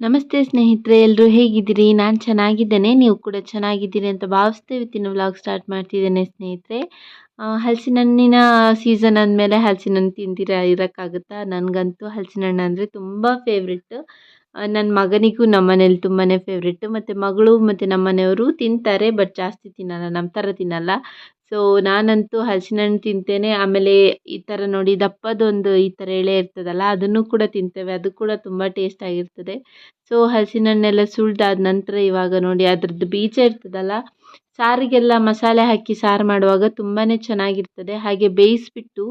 ನಮಸ್ತೆ ಸ್ನೇಹಿತರೆ ಎಲ್ಲರೂ ಹೇಗಿದ್ದೀರಿ? ನಾನು ಚೆನ್ನಾಗಿದ್ದೇನೆ ನೀವು ಕೂಡ ಚೆನ್ನಾಗಿದ್ದೀರಿ ಅಂತ ಭಾವಿಸ್ತೇವೆ. ಇವತ್ತಿನ ವ್ಲಾಗ್ ಸ್ಟಾರ್ಟ್ ಮಾಡ್ತಿದ್ದೇನೆ ಸ್ನೇಹಿತರೆ. ಆ, ಹಲಸಿನ ಹಣ್ಣಿನ ಸೀಸನ್ ಅಂದಮೇಲೆ ಹಲಸಿನ ಹಣ್ಣು ತಿಂದಿರ ಇರೋಕ್ಕಾಗುತ್ತಾ? ನನಗಂತೂ ಹಲಸಿನ ಹಣ್ಣು ಅಂದರೆ ತುಂಬ ಫೇವ್ರೆಟ್ ನನ್ನ ಮಗನಿಗೂ ನಮ್ಮನೇಲಿ ತುಂಬಾ ಫೇವ್ರೆಟ್ ಮತ್ತು ಮಗಳು ಮತ್ತು ನಮ್ಮ ಮನೆಯವರು ತಿಂತಾರೆ ಬಟ್ ಜಾಸ್ತಿ ತಿನ್ನಲ್ಲ ನಮ್ಮ ಥರ ತಿನ್ನಲ್ಲ. ಸೊ ನಾನಂತೂ ಹಲಸಿನ ಹಣ್ಣು ತಿಂತೇನೆ. ಆಮೇಲೆ ಈ ಥರ ನೋಡಿ ದಪ್ಪದೊಂದು ಈ ಥರ ಎಳೆ ಇರ್ತದಲ್ಲ, ಅದನ್ನು ಕೂಡ ತಿಂತೇವೆ. ಅದು ಕೂಡ ತುಂಬ ಟೇಸ್ಟ್ ಆಗಿರ್ತದೆ. ಸೊ ಹಲಸಿನ ಹಣ್ಣೆಲ್ಲ ಸುಲಿದಾದ ನಂತರ ಇವಾಗ ನೋಡಿ ಅದ್ರದ್ದು ಬೀಜ ಇರ್ತದಲ್ಲ, ಸಾರಿಗೆಲ್ಲ ಮಸಾಲೆ ಹಾಕಿ ಸಾರು ಮಾಡುವಾಗ ತುಂಬಾ ಚೆನ್ನಾಗಿರ್ತದೆ. ಹಾಗೆ ಬೇಯಿಸಿಬಿಟ್ಟು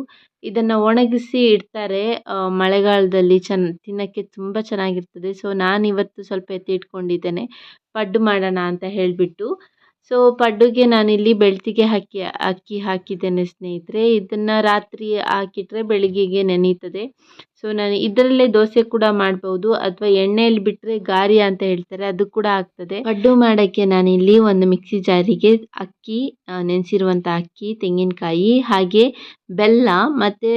ಇದನ್ನು ಒಣಗಿಸಿ ಇಡ್ತಾರೆ. ಮಳೆಗಾಲದಲ್ಲಿ ಚೆನ್ನ ತಿನ್ನೋಕ್ಕೆ ತುಂಬ ಚೆನ್ನಾಗಿರ್ತದೆ. ಸೊ ನಾನು ಇವತ್ತು ಸ್ವಲ್ಪ ಎತ್ತಿ ಇಟ್ಕೊಂಡಿದ್ದೇನೆ. ಪಡ್ಡು ಮಾಡೋಣ ಅಂತ ಹೇಳಿಬಿಟ್ಟು. ಸೊ ಪಡ್ಡುಗೆ ನಾನಿಲ್ಲಿ ಬೆಳ್ತಿಗೆ ಹಾಕಿ, ಅಕ್ಕಿ ಹಾಕಿದ್ದೇನೆ ಸ್ನೇಹಿತರೆ. ಇದನ್ನು ರಾತ್ರಿ ಹಾಕಿಟ್ರೆ ಬೆಳಿಗ್ಗೆಗೆ ನೆನೀತದೆ. ಸೊ ನಾನು ಇದರಲ್ಲೇ ದೋಸೆ ಕೂಡ ಮಾಡ್ಬೋದು. ಅಥವಾ ಎಣ್ಣೆಯಲ್ಲಿ ಬಿಟ್ಟರೆ ಗಾರಿ ಅಂತ ಹೇಳ್ತಾರೆ. ಅದು ಕೂಡ ಆಗ್ತದೆ. ಪಡ್ಡು ಮಾಡೋಕ್ಕೆ ನಾನಿಲ್ಲಿ ಒಂದು ಮಿಕ್ಸಿ ಜಾರಿಗೆ ಅಕ್ಕಿ ನೆನೆಸಿರುವಂಥ ಅಕ್ಕಿ, ತೆಂಗಿನಕಾಯಿ ಹಾಗೆ ಬೆಲ್ಲ ಮತ್ತು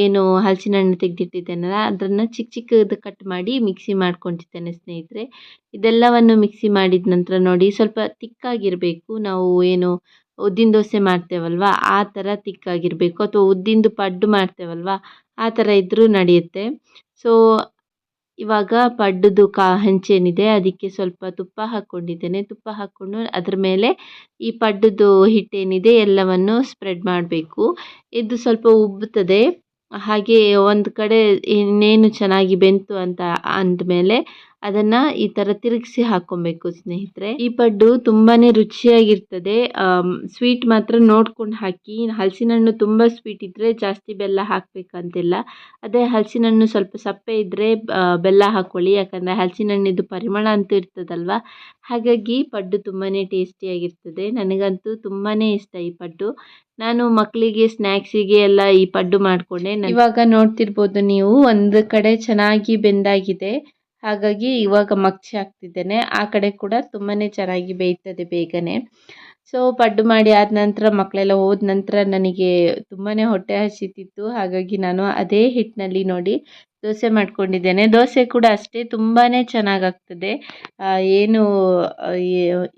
ಏನು ಹಲಸಿನ ಹಣ್ಣು ತೆಗೆದಿಟ್ಟಿದ್ದೇನಲ್ಲ ಅದನ್ನು ಚಿಕ್ಕ ಚಿಕ್ಕದು ಕಟ್ ಮಾಡಿ ಮಿಕ್ಸಿ ಮಾಡ್ಕೊತಿದ್ದೇನೆ ಸ್ನೇಹಿತರೆ. ಇದೆಲ್ಲವನ್ನು ಮಿಕ್ಸಿ ಮಾಡಿದ ನಂತರ ನೋಡಿ, ಸ್ವಲ್ಪ ತಿಕ್ಕಾಗಿರಬೇಕು. ನಾವು ಏನು ಉದ್ದಿನ ದೋಸೆ ಮಾಡ್ತೇವಲ್ವ, ಆ ಥರ ತಿಕ್ಕಾಗಿರಬೇಕು. ಅಥವಾ ಉದ್ದಿನದು ಪಡ್ಡು ಮಾಡ್ತೇವಲ್ವ, ಆ ಥರ ಇದ್ದರೂ ನಡೆಯುತ್ತೆ. ಸೊ ಇವಾಗ ಪಡ್ಡುದು ಕಾ ಹಂಚೇನಿದೆ, ಅದಕ್ಕೆ ಸ್ವಲ್ಪ ತುಪ್ಪ ಹಾಕ್ಕೊಂಡಿದ್ದೇನೆ. ತುಪ್ಪ ಹಾಕ್ಕೊಂಡು ಅದ್ರ ಮೇಲೆ ಈ ಪಡ್ಡುದು ಹಿಟ್ಟೇನಿದೆ, ಎಲ್ಲವನ್ನು ಸ್ಪ್ರೆಡ್ ಮಾಡಬೇಕು. ಇದು ಸ್ವಲ್ಪ ಉಬ್ಬುತ್ತದೆ. ಹಾಗೆ ಒಂದು ಕಡೆ ಇನ್ನೇನು ಚೆನ್ನಾಗಿ ಬೆಂತು ಅಂತ ಅಂದಮೇಲೆ ಅದನ್ನು ಈ ತರ ತಿರುಗಿಸಿ ಹಾಕೊಬೇಕು, ಸ್ನೇಹಿತರೆ. ಈ ಪಡ್ಡು ತುಂಬಾನೇ ರುಚಿಯಾಗಿರ್ತದೆ. ಸ್ವೀಟ್ ಮಾತ್ರ ನೋಡ್ಕೊಂಡು ಹಾಕಿ ಹಲಸಿನ ಹಣ್ಣು ತುಂಬಾ ಸ್ವೀಟ್ ಇದ್ರೆ ಜಾಸ್ತಿ ಬೆಲ್ಲ ಹಾಕ್ಬೇಕಂತಿಲ್ಲ. ಅದೇ ಹಲಸಿನ ಹಣ್ಣು ಸ್ವಲ್ಪ ಸಪ್ಪೆ ಇದ್ರೆ ಬೆಲ್ಲ ಹಾಕೊಳ್ಳಿ. ಯಾಕಂದ್ರೆ ಹಲಸಿನ ಹಣ್ಣಿದ್ದು ಪರಿಮಳ ಅಂತೂ ಇರ್ತದಲ್ವಾ? ಹಾಗಾಗಿ ಪಡ್ಡು ತುಂಬಾ ಟೇಸ್ಟಿಯಾಗಿರ್ತದೆ. ನನಗಂತೂ ತುಂಬಾನೇ ಇಷ್ಟ ಈ ಪಡ್ಡು. ನಾನು ಮಕ್ಕಳಿಗೆ ಸ್ನ್ಯಾಕ್ಸಿಗೆ ಎಲ್ಲ ಈ ಪಡ್ಡು ಮಾಡಿಕೊಂಡೆ. ಇವಾಗ ನೋಡ್ತಿರ್ಬೋದು ನೀವು, ಒಂದು ಕಡೆ ಚೆನ್ನಾಗಿ ಬೆಂದಾಗಿದೆ. ಹಾಗಾಗಿ ಇವಾಗ ಮಗ್ಚಿ ಹಾಕ್ತಿದ್ದೇನೆ. ಆ ಕಡೆ ಕೂಡ ತುಂಬಾ ಚೆನ್ನಾಗಿ ಬೇಯ್ತದೆ ಬೇಗನೆ. ಸೊ ಪಡ್ಡು ಮಾಡಿ ಆದ ನಂತರ ಮಕ್ಕಳೆಲ್ಲ ಹೋದ ನಂತರ ನನಗೆ ತುಂಬಾ ಹೊಟ್ಟೆ ಹಸಿತಿತ್ತು. ಹಾಗಾಗಿ ನಾನು ಅದೇ ಹಿಟ್ಟಿನಲ್ಲಿ ನೋಡಿ ದೋಸೆ ಮಾಡ್ಕೊಂಡಿದ್ದೇನೆ. ದೋಸೆ ಕೂಡ ಅಷ್ಟೇ ತುಂಬಾ ಚೆನ್ನಾಗಾಗ್ತದೆ. ಏನು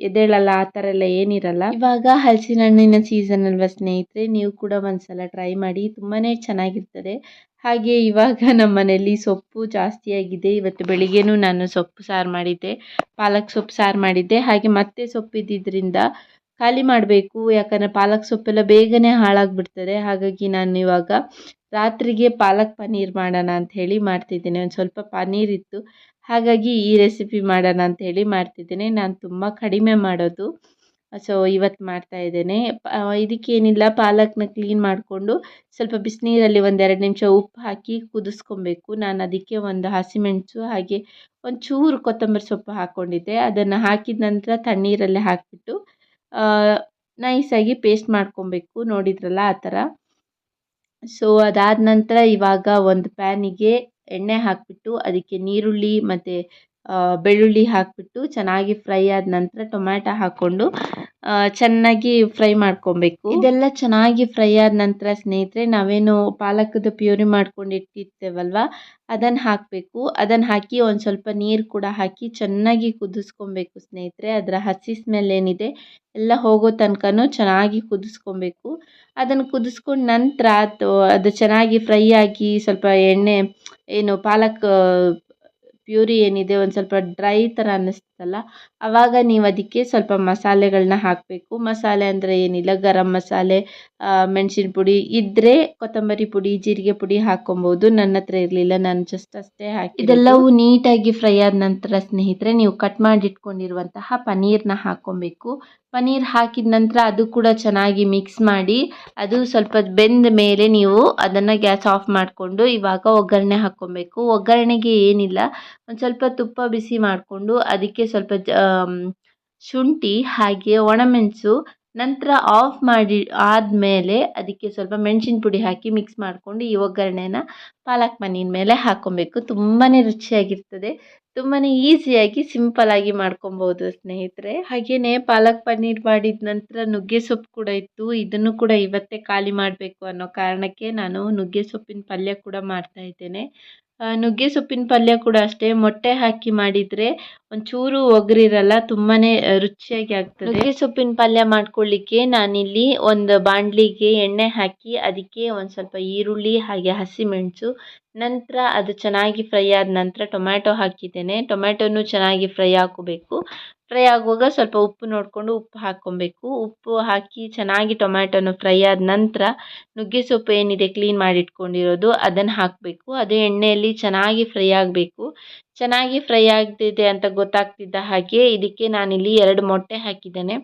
ಎದೆಳಲ್ಲ ಆ ಥರ ಎಲ್ಲ ಏನಿರಲ್ಲ. ಇವಾಗ ಹಲಸಿನ ಹಣ್ಣಿನ ಸೀಸನ್ ಅಲ್ವಾ ಸ್ನೇಹಿತರೆ, ನೀವು ಕೂಡ ಒಂದ್ಸಲ ಟ್ರೈ ಮಾಡಿ ತುಂಬಾ ಚೆನ್ನಾಗಿರ್ತದೆ. ಹಾಗೆ ಇವಾಗ ನಮ್ಮ ಮನೆಯಲ್ಲಿ ಸೊಪ್ಪು ಜಾಸ್ತಿಯಾಗಿದೆ ಇವತ್ತು ಬೆಳಿಗ್ಗೆನೂ ನಾನು ಸೊಪ್ಪು ಸಾರು ಮಾಡಿದ್ದೆ. ಪಾಲಕ್ ಸೊಪ್ಪು ಸಾರು ಮಾಡಿದ್ದೆ. ಹಾಗೆ ಮತ್ತೆ ಸೊಪ್ಪು ಇದ್ದಿದ್ದರಿಂದ ಖಾಲಿ ಮಾಡಬೇಕು. ಯಾಕಂದರೆ ಪಾಲಕ್ ಸೊಪ್ಪೆಲ್ಲ ಬೇಗನೆ ಹಾಳಾಗಿಬಿಡ್ತದೆ. ಹಾಗಾಗಿ ನಾನು ಇವಾಗ ರಾತ್ರಿಗೆ ಪಾಲಕ್ ಪನ್ನೀರ್ ಮಾಡೋಣ ಅಂತ ಹೇಳಿ ಮಾಡ್ತಿದ್ದೀನಿ. ಒಂದು ಸ್ವಲ್ಪ ಪನ್ನೀರ್ ಇತ್ತು. ಹಾಗಾಗಿ ಈ ರೆಸಿಪಿ ಮಾಡೋಣ ಹೇಳಿ ಮಾಡ್ತಿದ್ದೀನಿ. ನಾನು ತುಂಬ ಕಡಿಮೆ ಮಾಡೋದು. ಸೊ ಇವತ್ತು ಮಾಡ್ತಾ ಇದ್ದೇನೆ. ಇದಕ್ಕೇನಿಲ್ಲ ಪಾಲಕ್ನ ಕ್ಲೀನ್ ಮಾಡಿಕೊಂಡು ಸ್ವಲ್ಪ ಬಿಸಿನೀರಲ್ಲಿ ಒಂದೆರಡು ನಿಮಿಷ ಉಪ್ಪು ಹಾಕಿ ಕುದಿಸ್ಕೊಬೇಕು. ನಾನು ಅದಕ್ಕೆ ಒಂದು ಹಸಿಮೆಣಸು ಹಾಗೆ ಒಂದು ಚೂರು ಕೊತ್ತಂಬರಿ ಸೊಪ್ಪು ಹಾಕ್ಕೊಂಡಿದ್ದೆ ಅದನ್ನು ಹಾಕಿದ ನಂತರ ತಣ್ಣೀರಲ್ಲೇ ಹಾಕಿಬಿಟ್ಟು ನೈಸಾಗಿ ಪೇಸ್ಟ್ ಮಾಡ್ಕೊಬೇಕು. ನೋಡಿದ್ರಲ್ಲ ಆ ಥರ. ಸೊ ಅದಾದ ನಂತರ ಇವಾಗ ಒಂದು ಪ್ಯಾನಿಗೆ ಎಣ್ಣೆ ಹಾಕಿಬಿಟ್ಟು ಅದಕ್ಕೆ ನೀರುಳ್ಳಿ ಮತ್ತು ಬೆಳ್ಳುಳ್ಳಿ ಹಾಕಿಬಿಟ್ಟು ಚೆನ್ನಾಗಿ ಫ್ರೈ ಆದ ನಂತರ ಟೊಮ್ಯಾಟೊ ಹಾಕ್ಕೊಂಡು ಚೆನ್ನಾಗಿ ಫ್ರೈ ಮಾಡ್ಕೊಬೇಕು. ಇದೆಲ್ಲ ಚೆನ್ನಾಗಿ ಫ್ರೈ ಆದ ನಂತರ ಸ್ನೇಹಿತರೆ, ನಾವೇನು ಪಾಲಕದ ಪ್ಯೂರಿ ಮಾಡ್ಕೊಂಡು ಇಟ್ಟಿರ್ತೇವಲ್ವ ಅದನ್ನು ಹಾಕಬೇಕು. ಅದನ್ನು ಹಾಕಿ ಒಂದು ಸ್ವಲ್ಪ ನೀರು ಕೂಡ ಹಾಕಿ ಚೆನ್ನಾಗಿ ಕುದಿಸ್ಕೊಬೇಕು ಸ್ನೇಹಿತರೆ. ಅದರ ಹಸಿ ಸ್ಮೆಲ್ ಏನಿದೆ, ಎಲ್ಲ ಹೋಗೋ ತನಕನೂ ಚೆನ್ನಾಗಿ ಕುದಿಸ್ಕೊಬೇಕು. ಅದನ್ನು ಕುದಿಸ್ಕೊಂಡ ನಂತರ ಅದು ಚೆನ್ನಾಗಿ ಫ್ರೈ ಆಗಿ ಸ್ವಲ್ಪ ಎಣ್ಣೆ, ಏನು ಪಾಲಕ್ ಪ್ಯೂರಿ ಏನಿದೆ ಒಂದು ಸ್ವಲ್ಪ ಡ್ರೈ ಥರ ಅನ್ನಿಸ್ತಲ್ಲ ಆವಾಗ ನೀವು ಅದಕ್ಕೆ ಸ್ವಲ್ಪ ಮಸಾಲೆಗಳನ್ನ ಹಾಕಬೇಕು. ಮಸಾಲೆ ಅಂದರೆ ಏನಿಲ್ಲ? ಗರಂ ಮಸಾಲೆ ಮೆಣಸಿನ ಪುಡಿ ಇದ್ದರೆ ಕೊತ್ತಂಬರಿ ಪುಡಿ, ಜೀರಿಗೆ ಪುಡಿ ಹಾಕ್ಕೊಬೋದು. ನನ್ನ ಹತ್ರ ಇರಲಿಲ್ಲ. ನಾನು ಜಸ್ಟ್ ಅಷ್ಟೇ ಹಾಕಿ ಇದೆಲ್ಲವೂ ನೀಟಾಗಿ ಫ್ರೈ ಆದ ನಂತರ ಸ್ನೇಹಿತರೆ, ನೀವು ಕಟ್ ಮಾಡಿ ಇಟ್ಕೊಂಡಿರುವಂತಹ ಪನ್ನೀರ್ನ ಹಾಕ್ಕೊಬೇಕು. ಪನ್ನೀರ್ ಹಾಕಿದ ನಂತರ ಅದು ಕೂಡ ಚೆನ್ನಾಗಿ ಮಿಕ್ಸ್ ಮಾಡಿ, ಅದು ಸ್ವಲ್ಪ ಬೆಂದ ಮೇಲೆ ನೀವು ಅದನ್ನು ಗ್ಯಾಸ್ ಆಫ್ ಮಾಡಿಕೊಂಡು ಇವಾಗ ಒಗ್ಗರಣೆ ಹಾಕ್ಕೊಬೇಕು. ಒಗ್ಗರಣೆಗೆ ಏನಿಲ್ಲ. ಒಂದು ಸ್ವಲ್ಪ ತುಪ್ಪ ಬಿಸಿ ಮಾಡಿಕೊಂಡು ಅದಕ್ಕೆ ಸ್ವಲ್ಪ ಜ ಶುಂಠಿ ಹಾಗೆ ಒಣಮೆಣಸು ನಂತರ ಆಫ್ ಮಾಡಿ, ಆದಮೇಲೆ ಅದಕ್ಕೆ ಸ್ವಲ್ಪ ಮೆಣಸಿನ ಪುಡಿ ಹಾಕಿ ಮಿಕ್ಸ್ ಮಾಡಿಕೊಂಡು ಈ ಒಗ್ಗರಣೆನ ಪಾಲಕ್ ಪನ್ನೀರ್ ಮೇಲೆ ಹಾಕ್ಕೊಬೇಕು ತುಂಬಾ ರುಚಿಯಾಗಿರ್ತದೆ. ತುಂಬಾ ಈಸಿಯಾಗಿ ಸಿಂಪಲ್ಲಾಗಿ ಮಾಡ್ಕೊಬೋದು ಸ್ನೇಹಿತರೆ. ಹಾಗೆಯೇ ಪಾಲಕ್ ಪನ್ನೀರ್ ಮಾಡಿದ ನಂತರ ನುಗ್ಗೆ ಸೊಪ್ಪು ಕೂಡ ಇತ್ತು. ಇದನ್ನು ಕೂಡ ಇವತ್ತೇ ಖಾಲಿ ಮಾಡಬೇಕು ಅನ್ನೋ ಕಾರಣಕ್ಕೆ ನಾನು ನುಗ್ಗೆ ಸೊಪ್ಪಿನ ಪಲ್ಯ ಕೂಡ ಮಾಡ್ತಾ ಇದ್ದೇನೆ. ನುಗ್ಗೆ ಸೊಪ್ಪಿನ ಪಲ್ಯ ಕೂಡ ಅಷ್ಟೇ. ಮೊಟ್ಟೆ ಹಾಕಿ ಮಾಡಿದರೆ ಒಂಚೂರು ಒಗರಿರಲ್ಲ ತುಂಬಾ ರುಚಿಯಾಗಿ ಆಗ್ತದೆ. ನುಗ್ಗೆ ಸೊಪ್ಪಿನ ಪಲ್ಯ ಮಾಡ್ಕೊಳ್ಳಿಕ್ಕೆ ನಾನಿಲ್ಲಿ ಒಂದು ಬಾಣಲಿಗೆ ಎಣ್ಣೆ ಹಾಕಿ, ಅದಕ್ಕೆ ಒಂದು ಸ್ವಲ್ಪ ಈರುಳ್ಳಿ, ಹಾಗೆ ಹಸಿಮೆಣಸು, ನಂತರ ಅದು ಚೆನ್ನಾಗಿ ಫ್ರೈ ಆದ ನಂತರ ಟೊಮ್ಯಾಟೊ ಹಾಕಿದ್ದೇನೆ. ಟೊಮ್ಯಾಟೊನು ಚೆನ್ನಾಗಿ ಫ್ರೈ ಹಾಕೋಬೇಕು. ಫ್ರೈ ಆಗುವಾಗ ಸ್ವಲ್ಪ ಉಪ್ಪು ನೋಡಿಕೊಂಡು ಉಪ್ಪು ಹಾಕ್ಕೊಬೇಕು. ಉಪ್ಪು ಹಾಕಿ ಚೆನ್ನಾಗಿ ಟೊಮ್ಯಾಟೊನು ಫ್ರೈ ಆದ ನಂತರ ನುಗ್ಗೆ ಸೊಪ್ಪು ಏನಿದೆ ಕ್ಲೀನ್ ಮಾಡಿಟ್ಕೊಂಡಿರೋದು ಅದನ್ನು ಹಾಕಬೇಕು. ಅದು ಎಣ್ಣೆಯಲ್ಲಿ ಚೆನ್ನಾಗಿ ಫ್ರೈ ಆಗಬೇಕು. ಚೆನ್ನಾಗಿ ಫ್ರೈ ಆಗ್ತಿದೆ ಅಂತ ಗೊತ್ತಾಗ್ತಿದ್ದ ಹಾಗೆ ಇದಕ್ಕೆ ನಾನಿಲ್ಲಿ ಎರಡು ಮೊಟ್ಟೆ ಹಾಕಿದ್ದೇನೆ.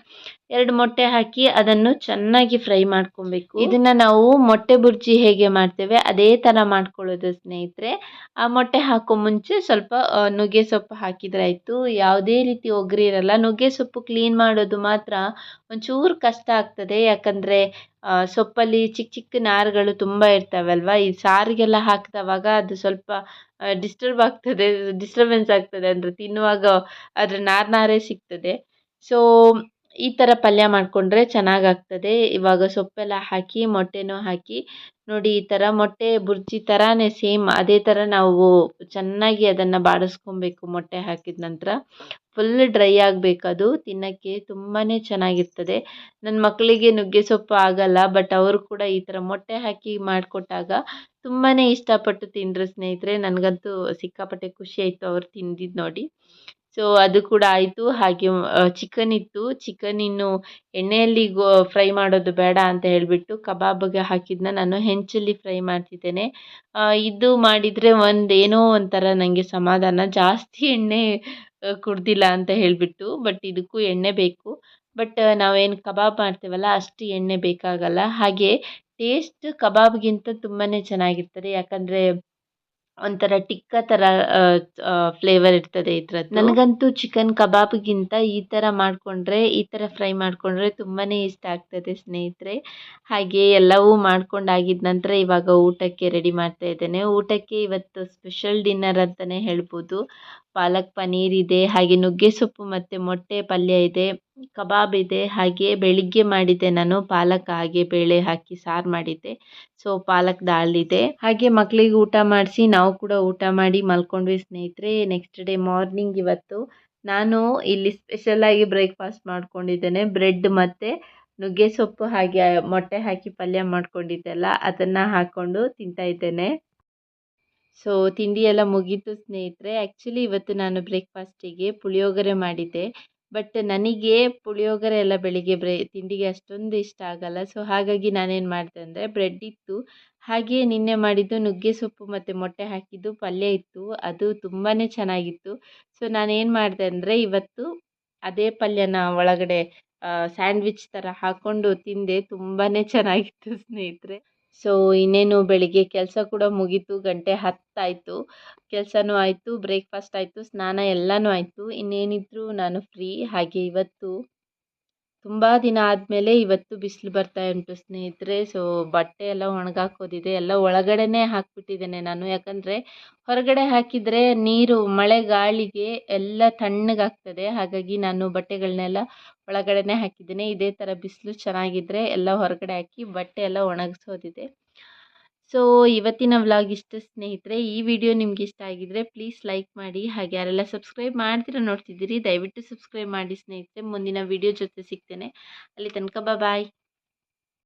ಎರಡು ಮೊಟ್ಟೆ ಹಾಕಿ ಅದನ್ನು ಚೆನ್ನಾಗಿ ಫ್ರೈ ಮಾಡ್ಕೊಬೇಕು. ಇದನ್ನು ನಾವು ಮೊಟ್ಟೆ ಬುರ್ಜಿ ಹೇಗೆ ಮಾಡ್ತೇವೆ ಅದೇ ಥರ ಮಾಡ್ಕೊಳ್ಳೋದು ಸ್ನೇಹಿತರೆ. ಆ ಮೊಟ್ಟೆ ಹಾಕೋ ಮುಂಚೆ ಸ್ವಲ್ಪ ನುಗ್ಗೆ ಸೊಪ್ಪು ಹಾಕಿದರೆ ಆಯಿತು. ಯಾವುದೇ ರೀತಿ ಒಗ್ಗರಿ ಇರಲ್ಲ. ನುಗ್ಗೆ ಸೊಪ್ಪು ಕ್ಲೀನ್ ಮಾಡೋದು ಮಾತ್ರ ಒಂಚೂರು ಕಷ್ಟ ಆಗ್ತದೆ. ಯಾಕಂದರೆ ಸೊಪ್ಪಲ್ಲಿ ಚಿಕ್ಕ ಚಿಕ್ಕ ನಾರುಗಳು ತುಂಬ ಇರ್ತಾವಲ್ವ? ಈ ಸಾರಿಗೆಲ್ಲ ಹಾಕಿದವಾಗ ಅದು ಸ್ವಲ್ಪ ಡಿಸ್ಟರ್ಬ್ ಆಗ್ತದೆ ಡಿಸ್ಟರ್ಬೆನ್ಸ್ ಆಗ್ತದೆ ಅಂದರೆ ತಿನ್ನುವಾಗ ಅದರ ನಾರು ನಾರೇ ಸಿಗ್ತದೆ. ಸೊ ಈ ಥರ ಪಲ್ಯ ಮಾಡಿಕೊಂಡ್ರೆ ಚೆನ್ನಾಗಾಗ್ತದೆ. ಇವಾಗ ಸೊಪ್ಪೆಲ್ಲ ಹಾಕಿ, ಮೊಟ್ಟೆನೂ ಹಾಕಿ, ನೋಡಿ ಈ ಥರ ಮೊಟ್ಟೆ ಬುರ್ಜಿ ಥರಾನೇ ಸೇಮ್ ಅದೇ ಥರ ನಾವು ಚೆನ್ನಾಗಿ ಅದನ್ನು ಬಾಡಿಸ್ಕೊಬೇಕು ಮೊಟ್ಟೆ ಹಾಕಿದ ನಂತರ. ಫುಲ್ ಡ್ರೈ ಆಗಬೇಕದು ತಿನ್ನೋಕ್ಕೆ ತುಂಬಾ ಚೆನ್ನಾಗಿರ್ತದೆ. ನನ್ನ ಮಕ್ಕಳಿಗೆ ನುಗ್ಗೆ ಸೊಪ್ಪು ಆಗೋಲ್ಲ, ಬಟ್ ಅವರು ಕೂಡ ಈ ಥರ ಮೊಟ್ಟೆ ಹಾಕಿ ಮಾಡಿಕೊಟ್ಟಾಗ ತುಂಬಾ ಇಷ್ಟಪಟ್ಟು ತಿಂದರು ಸ್ನೇಹಿತರೆ. ನನಗಂತೂ ಸಿಕ್ಕಾಪಟ್ಟೆ ಖುಷಿ ಆಯಿತು ಅವ್ರು ತಿಂದಿದ್ದು ನೋಡಿ. ಸೊ ಅದು ಕೂಡ ಆಯಿತು. ಹಾಗೆ ಚಿಕನ್ ಇತ್ತು. ಚಿಕನ್ ಇನ್ನು ಎಣ್ಣೆಯಲ್ಲಿ ಗೋ ಫ್ರೈ ಮಾಡೋದು ಬೇಡ ಅಂತ ಹೇಳಿಬಿಟ್ಟು ಕಬಾಬ್ಗೆ ಹಾಕಿದ್ದನ್ನ ನಾನು ಹೆಂಚಲ್ಲಿ ಫ್ರೈ ಮಾಡ್ತಿದ್ದೇನೆ. ಇದು ಮಾಡಿದರೆ ಒಂದು ಏನೋ ಒಂಥರ ನನಗೆ ಸಮಾಧಾನ. ಜಾಸ್ತಿ ಎಣ್ಣೆ ಕುಡ್ದಿಲ್ಲ ಅಂತ ಹೇಳಿಬಿಟ್ಟು ಬಟ್ ಇದಕ್ಕೂ ಎಣ್ಣೆ ಬೇಕು. ಬಟ್ ನಾವೇನು ಕಬಾಬ್ ಮಾಡ್ತೇವಲ್ಲ, ಅಷ್ಟು ಎಣ್ಣೆ ಬೇಕಾಗಲ್ಲ. ಹಾಗೆ ಟೇಸ್ಟ್ ಕಬಾಬ್ಗಿಂತ ತುಂಬಾ ಚೆನ್ನಾಗಿರ್ತದೆ. ಯಾಕಂದರೆ ಒಂಥರ ಟಿಕ್ಕ ಥರ ಫ್ಲೇವರ್ ಇರ್ತದೆ ಇದ್ರದ್ದು. ನನಗಂತೂ ಚಿಕನ್ ಕಬಾಬ್ಗಿಂತ ಈ ಥರ ಮಾಡಿಕೊಂಡ್ರೆ, ಈ ಥರ ಫ್ರೈ ಮಾಡಿಕೊಂಡ್ರೆ ತುಂಬಾ ಇಷ್ಟ ಆಗ್ತದೆ ಸ್ನೇಹಿತರೆ. ಹಾಗೆ ಎಲ್ಲವೂ ಮಾಡ್ಕೊಂಡಾಗಿದ್ದ ನಂತರ ಇವಾಗ ಊಟಕ್ಕೆ ರೆಡಿ ಮಾಡ್ತಾ ಇದ್ದೇನೆ. ಊಟಕ್ಕೆ ಇವತ್ತು ಸ್ಪೆಷಲ್ ಡಿನ್ನರ್ ಅಂತಲೇ ಹೇಳ್ಬೋದು. ಪಾಲಕ್ ಪನ್ನೀರ್ ಇದೆ, ಹಾಗೆ ನುಗ್ಗೆ ಸೊಪ್ಪು ಮತ್ತು ಮೊಟ್ಟೆ ಪಲ್ಯ ಇದೆ. ಕಬಾಬ್ ಇದೆ, ಹಾಗೆ ಬೆಳಿಗ್ಗೆ ಮಾಡಿದ್ದೆ ನಾನು, ಪಾಲಕ್ ಹಾಗೆ ಬೇಳೆ ಹಾಕಿ, ಸಾರು ಮಾಡಿದ್ದೆ. ಸೊ ಪಾಲಕ್ ದಾಲ್ ಇದೆ. ಹಾಗೆ ಮಕ್ಕಳಿಗೆ ಊಟ ಮಾಡಿಸಿ, ನಾವು ಕೂಡ ಊಟ ಮಾಡಿ ಮಲ್ಕೊಂಡ್ವಿ ಸ್ನೇಹಿತರೆ. ನೆಕ್ಸ್ಟ್ ಡೇ ಮಾರ್ನಿಂಗ್ ಇವತ್ತು ನಾನು ಇಲ್ಲಿ ಸ್ಪೆಷಲಾಗಿ ಬ್ರೇಕ್ಫಾಸ್ಟ್ ಮಾಡ್ಕೊಂಡಿದ್ದೇನೆ. ಬ್ರೆಡ್ ಮತ್ತು ನುಗ್ಗೆ ಸೊಪ್ಪು ಹಾಗೆ, ಮೊಟ್ಟೆ ಹಾಕಿ ಪಲ್ಯ ಮಾಡ್ಕೊಂಡಿದ್ದೆಲ್ಲ, ಅದನ್ನು ಹಾಕ್ಕೊಂಡು ತಿಂತಾ ಇದ್ದೇನೆ. ಸೊ ತಿಂಡಿ ಎಲ್ಲ ಮುಗೀತು ಸ್ನೇಹಿತರೆ. ಆ್ಯಕ್ಚುಲಿ ಇವತ್ತು ನಾನು ಬ್ರೇಕ್ಫಾಸ್ಟಿಗೆ ಪುಳಿಯೋಗರೆ ಮಾಡಿದ್ದೆ. ಬಟ್ ನನಗೆ ಪುಳಿಯೋಗರೆ ಎಲ್ಲ ಬೆಳಿಗ್ಗೆ ಬ್ರೇ, ತಿಂಡಿಗೆ ಅಷ್ಟೊಂದು ಇಷ್ಟ ಆಗಲ್ಲ. ಸೊ ಹಾಗಾಗಿ ನಾನೇನು ಮಾಡಿದೆ ಅಂದರೆ ಬ್ರೆಡ್ ಇತ್ತು. ಹಾಗೆ ನಿನ್ನೆ ಮಾಡಿದ್ದು ನುಗ್ಗೆ ಸೊಪ್ಪು ಮತ್ತು ಮೊಟ್ಟೆ ಹಾಕಿದ್ದು ಪಲ್ಯ ಇತ್ತು. ಅದು ತುಂಬಾ ಚೆನ್ನಾಗಿತ್ತು. ಸೊ ನಾನೇನು ಮಾಡಿದೆ ಅಂದರೆ ಇವತ್ತು ಅದೇ ಪಲ್ಯನ ಒಳಗಡೆ ಸ್ಯಾಂಡ್ವಿಚ್ ಥರ ಹಾಕ್ಕೊಂಡು ತಿಂದೆ. ತುಂಬಾ ಚೆನ್ನಾಗಿತ್ತು ಸ್ನೇಹಿತರೆ. ಸೊ ಇನ್ನೇನು ಬೆಳಿಗ್ಗೆ ಕೆಲಸ ಕೂಡ ಮುಗೀತು, ಗಂಟೆ ಹತ್ತಾಯಿತು. ಕೆಲಸನೂ ಆಯಿತು ಬ್ರೇಕ್ಫಾಸ್ಟ್ ಆಯಿತು, ಸ್ನಾನ ಎಲ್ಲನೂ ಆಯಿತು. ಇನ್ನೇನಿದ್ರು ನಾನು ಫ್ರೀ ಹಾಗೆ ಇವತ್ತು ತುಂಬ ದಿನ ಆದಮೇಲೆ ಇವತ್ತು ಬಿಸಿಲು ಬರ್ತಾ ಉಂಟು ಸ್ನೇಹಿತರೆ. ಸೊ ಬಟ್ಟೆ ಎಲ್ಲ ಒಣಗಾಕೋದಿದೆ. ಎಲ್ಲ ಒಳಗಡೆನೇ ಹಾಕಿಬಿಟ್ಟಿದ್ದೇನೆ ನಾನು. ಯಾಕಂದರೆ ಹೊರಗಡೆ ಹಾಕಿದರೆ ನೀರು, ಮಳೆ, ಗಾಳಿಗೆ ಎಲ್ಲ ತಣ್ಣಗಾಗ್ತದೆ. ಹಾಗಾಗಿ ನಾನು ಬಟ್ಟೆಗಳನ್ನೆಲ್ಲ ಒಳಗಡೆನೇ ಹಾಕಿದ್ದೇನೆ. ಇದೇ ಥರ ಬಿಸಿಲು ಚೆನ್ನಾಗಿದ್ದರೆ ಎಲ್ಲ ಹೊರಗಡೆ ಹಾಕಿ ಬಟ್ಟೆ ಎಲ್ಲ ಒಣಗಿಸೋದಿದೆ. ಸೊ, ಇವತ್ತಿನ ವ್ಲಾಗ್ ಇಷ್ಟು ಸ್ನೇಹಿತರೆ, ಈ ವಿಡಿಯೋ ನಿಮ್ಗೆ ಇಷ್ಟ ಆಗಿದ್ರೆ ಪ್ಲೀಸ್ ಲೈಕ್ ಮಾಡಿ, ಹಾಗೆ ಯಾರೆಲ್ಲ ಸಬ್ಸ್ಕ್ರೈಬ್ ಮಾಡ್ತೀರಾ ನೋಡ್ತಿದ್ದೀರಿ, ದಯವಿಟ್ಟು ಸಬ್ಸ್ಕ್ರೈಬ್ ಮಾಡಿ ಸ್ನೇಹಿತರೆ, ಮುಂದಿನ ವಿಡಿಯೋ ಜೊತೆ ಸಿಗ್ತೇನೆ. ಅಲ್ಲಿ ತನಕ ಬಾಯ್